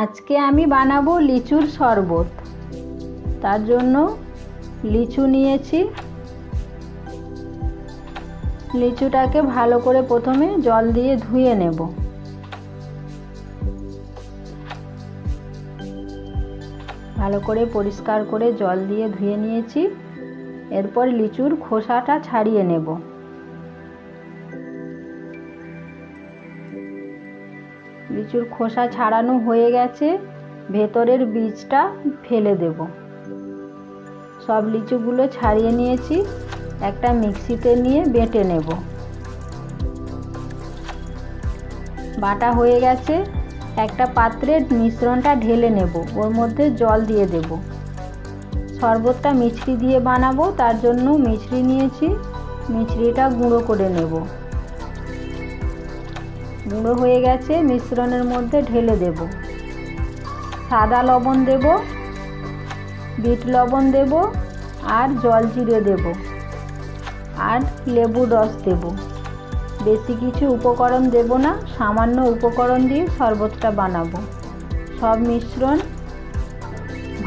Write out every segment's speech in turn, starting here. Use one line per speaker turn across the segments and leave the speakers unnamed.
আজকে আমি বানাবো লিচুর শরবত। তার জন্য লিচু নিয়েছি। লিচুটাকে ভালো করে প্রথমে জল দিয়ে ধুয়ে নেব। ভালো করে পরিষ্কার করে জল দিয়ে ধুয়ে নিয়েছি। এরপর লিচুর খোসাটা ছাড়িয়ে নেব। লিচুর খোসা ছাড়ানো হয়ে গেছে, ভেতরের বীজটা ফেলে দেব। সব লিচুগুলো ছাড়িয়ে নিয়েছি, একটা মিক্সিতে নিয়ে বেটে নেব। বাটা হয়ে গেছে, একটা পাত্রে মিশ্রণটা ঢেলে নেব, ওর মধ্যে জল দিয়ে দেব। শরবতটা মিছরি দিয়ে বানাবো, তার জন্য মিছরি নিয়েছি, মিছরিটা গুঁড়ো করে নেব। গুঁড়ো হয়ে গেছে, মিশ্রণের মধ্যে ঢেলে দেব। সাদা লবণ দেব, বিট লবণ দেব আর জল জিরে দেব আর লেবুর রস দেব। বেশি কিছু উপকরণ দেব না, সামান্য উপকরণ দিয়ে শরবতটা বানাবো। সব মিশ্রণ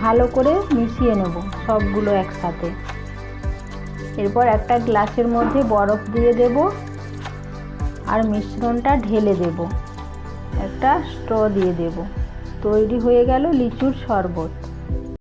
ভালো করে মিশিয়ে নেব সবগুলো একসাথে। এরপর একটা গ্লাসের মধ্যে বরফ দিয়ে দেব। আর মিশ্রণটা ঢেলে দেব। একটা স্ট্র দিয়ে দেব। তৈরি হয়ে গেল লিচুর শরবত।